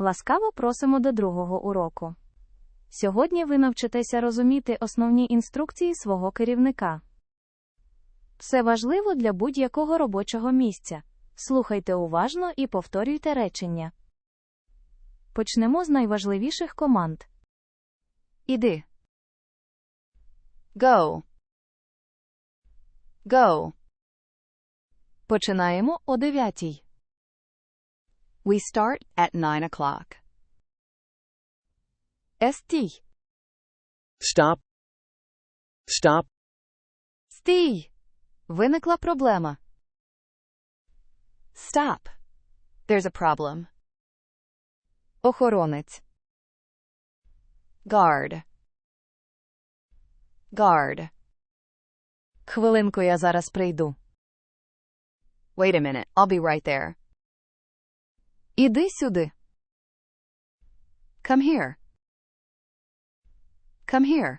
Ласкаво просимо до другого уроку. Сьогодні ви навчитеся розуміти основні інструкції свого керівника. Це важливо для будь-якого робочого місця. Слухайте уважно і повторюйте речення. Почнемо з найважливіших команд. Іди. Go. Go. Починаємо о 9. We start at 9 o'clock. Стій. Stop. Stop. Стій. Виникла проблема. Stop. There's a problem. Охоронець. Guard. Guard. Хвилинку я зараз прийду. Wait a minute, I'll be right there. Іди сюди. Come here. Come here.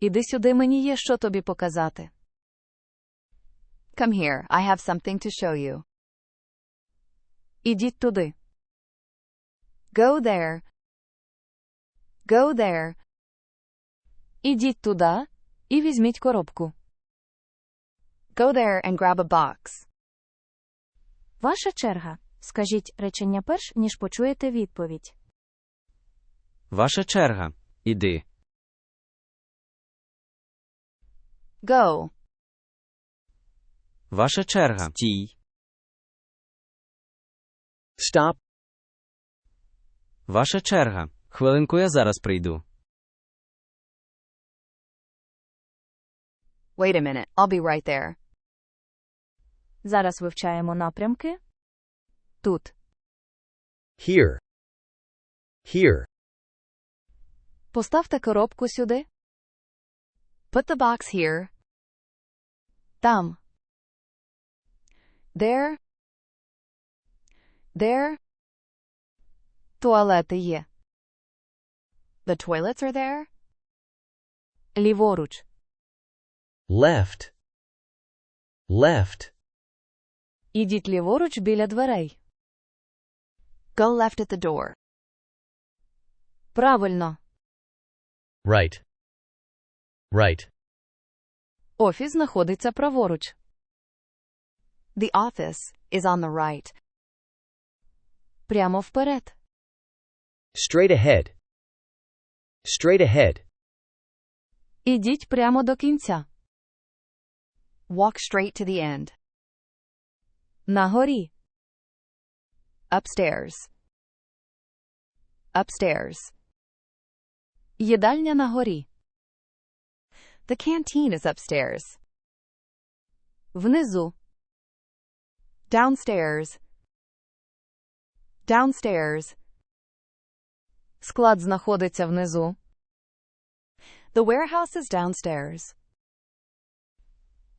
Іди сюди, мені є що тобі показати. Come here, I have something to show you. Ідіть туди. Go there. Go there. Ідіть туди і візьміть коробку. Go there and grab a box. Ваша черга. Скажіть речення перш, ніж почуєте відповідь. Ваша черга. Іди. Go. Ваша черга. Стій. Stop. Ваша черга. Хвилинку я зараз прийду. Wait a minute, I'll be right there. Зараз вивчаємо напрямки. Тут. Here. Here. Поставте коробку сюди. Put the box here. Там. There. There. Туалети є. The toilets are there. Ліворуч. Left. Left. Ідіть ліворуч біля дверей. Go left at the door. Правильно. Right. Right. Офіс знаходиться праворуч. The office is on the right. Прямо вперед. Straight ahead. Straight ahead. Ідіть прямо до кінця. Walk straight to the end. На горі. Upstairs. Upstairs. Їдальня на горі. The canteen is upstairs. Внизу. Downstairs. Downstairs. Склад знаходиться внизу. The warehouse is downstairs.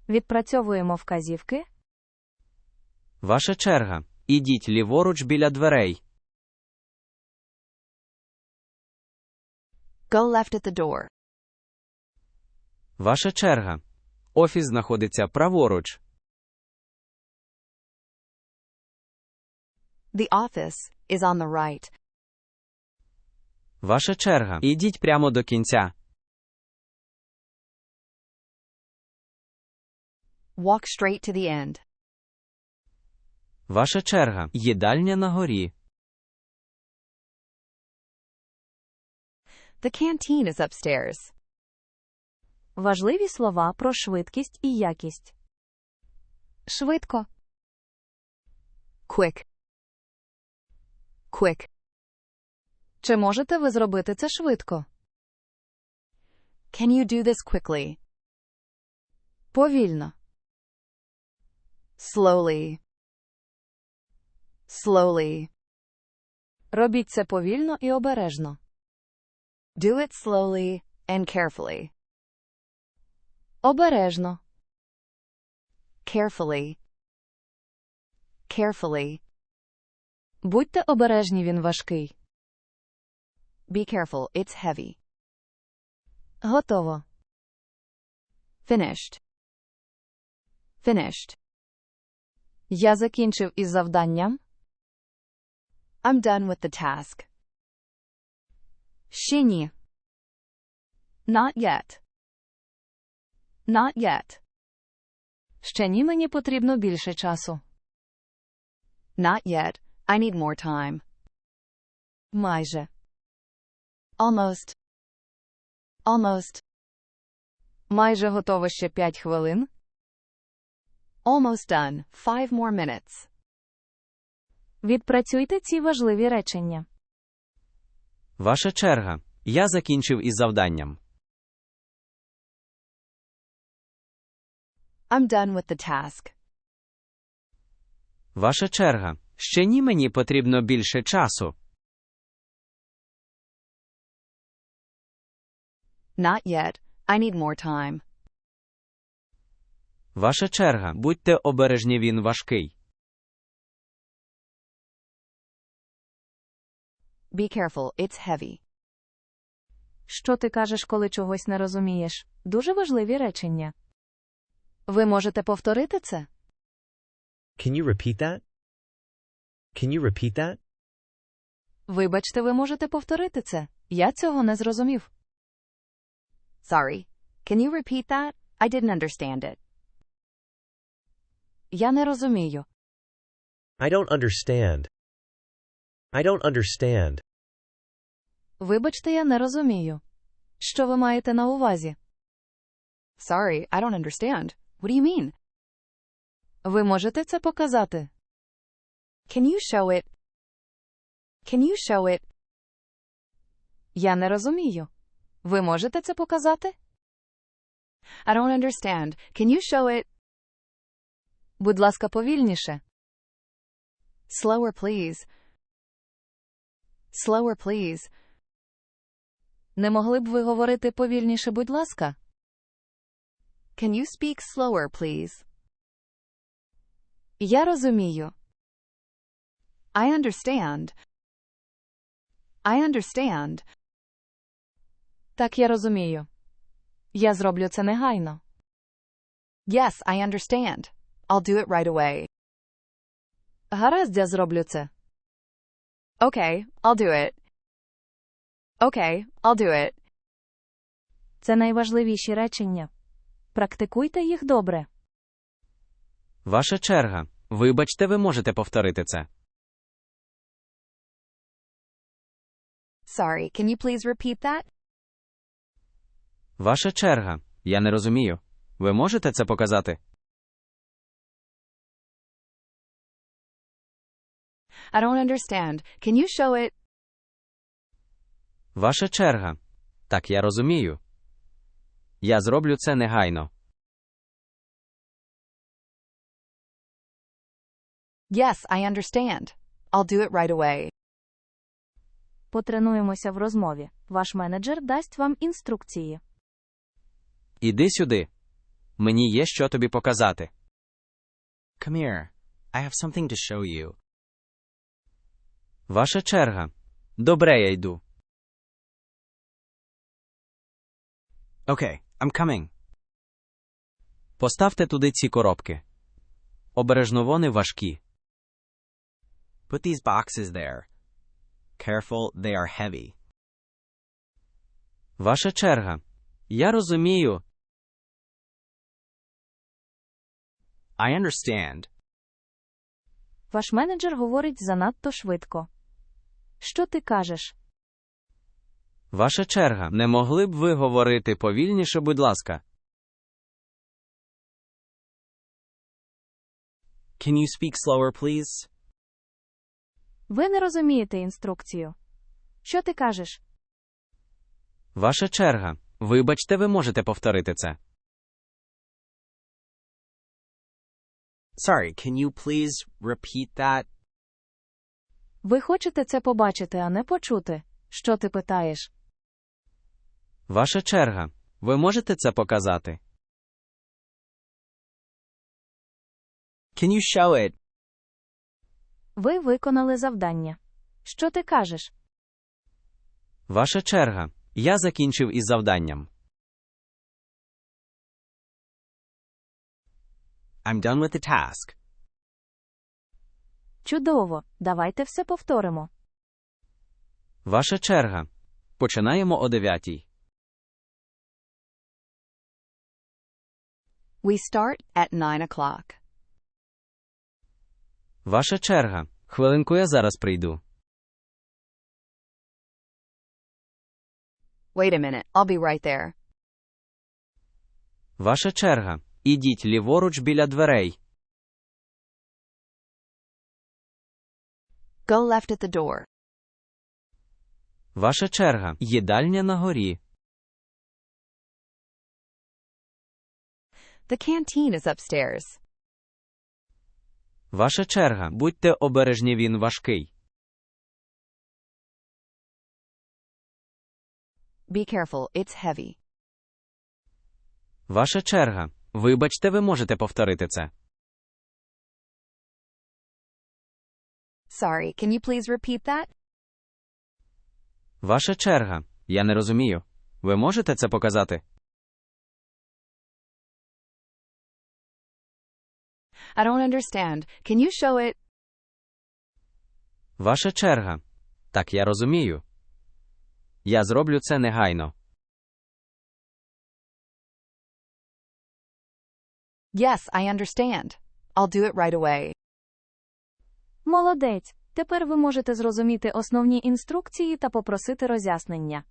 Відпрацьовуємо вказівки. Ваша черга. Ідіть ліворуч біля дверей. Go left at the door. Ваша черга. Офіс знаходиться праворуч. The office is on the right. Ваша черга. Ідіть прямо до кінця. Walk straight to the end. Ваша черга. Їдальня на горі. The canteen is upstairs. Важливі слова про швидкість і якість. Швидко. Quick. Quick. Чи можете ви зробити це швидко? Can you do this quickly? Повільно. Slowly. Slowly. Робіть це повільно і обережно. Do it slowly and carefully. Обережно. Carefully. Carefully. Будьте обережні, він важкий. Be careful, it's heavy. Готово. Finished. Finished. Я закінчив із завданням. I'm done with the task. Ще ні. Not yet. Not yet. Ще ні мені потрібно більше часу. Not yet. I need more time. Майже. Almost. Almost. Майже готово ще 5 хвилин. Almost done. Five more minutes. Відпрацюйте ці важливі речення. Ваша черга. Я закінчив із завданням. I'm done with the task. Ваша черга. Ще ні мені потрібно більше часу. Not yet. I need more time. Ваша черга. Будьте обережні, він важкий. Be careful. It's heavy. Що ти кажеш, коли чогось не розумієш? Дуже важливі речення. Ви можете повторити це? Can you repeat that? Can you repeat that? Вибачте, ви можете повторити це. Я цього не зрозумів. Sorry. Can you repeat that? I didn't understand it. Я не розумію. I don't understand. I don't understand. Вибачте, я не розумію. Що ви маєте на увазі? Sorry, I don't understand. What do you mean? Ви можете це показати? Can you show it? Can you show it? Я не розумію. Ви можете це показати? I don't understand. Can you show it? Будь ласка, повільніше. Slower, please. Slower, please. Не могли б ви говорити повільніше, будь ласка? Can you speak slower, please? Я розумію. I understand. I understand. Так, я розумію. Я зроблю це негайно. Yes, I understand. I'll do it right away. Гаразд, я зроблю це. Okay, I'll do it. Okay, I'll do it. Це найважливіші речення. Практикуйте їх добре. Ваша черга. Вибачте, ви можете повторити це. Sorry, can you please repeat that? Ваша черга. Я не розумію. Ви можете це показати? I don't understand. Can you show it? Ваша черга. Так, я розумію. Я зроблю це негайно. Yes, I understand. I'll do it right away. Потренуємося в розмові. Ваш менеджер дасть вам інструкції. Іди сюди. Мені є що тобі показати. Come here. I have something to show you. Ваша черга. Добре, я йду. Okay, I'm coming. Поставте туди ці коробки. Обережно вони важкі. Put these boxes there. Careful, they are heavy. Ваша черга. Я розумію. I understand. Ваш менеджер говорить занадто швидко. Що ти кажеш? Ваша черга. Не могли б ви говорити повільніше, будь ласка. Can you speak slower, please? Ви не розумієте інструкцію. Що ти кажеш? Ваша черга. Вибачте, ви можете повторити це. Sorry, can you please repeat that? Ви хочете це побачити, а не почути. Що ти питаєш? Ваша черга. Ви можете це показати. Can you show it? Ви виконали завдання. Що ти кажеш? Ваша черга. Я закінчив із завданням. I'm done with the task. Чудово. Давайте все повторимо. Ваша черга. Починаємо о дев'ятій. We start at 9 o'clock. Ваша черга. Хвилинку я зараз прийду. Wait a minute, I'll be right there. Ваша черга. Ідіть ліворуч біля дверей. Go left at the door. Ваша черга. Їдальня на горі. The canteen is upstairs. Ваша черга. Будьте обережні, він важкий. Be careful, it's heavy. Ваша черга. Вибачте, ви можете повторити це. Sorry, can you please repeat that? Ваша черга. Я не розумію. Ви можете це показати? I don't understand. Can you show it? Ваша черга. Так, я розумію. Я зроблю це негайно. Yes, I understand. I'll do it right away. Молодець! Тепер ви можете зрозуміти основні інструкції та попросити роз'яснення.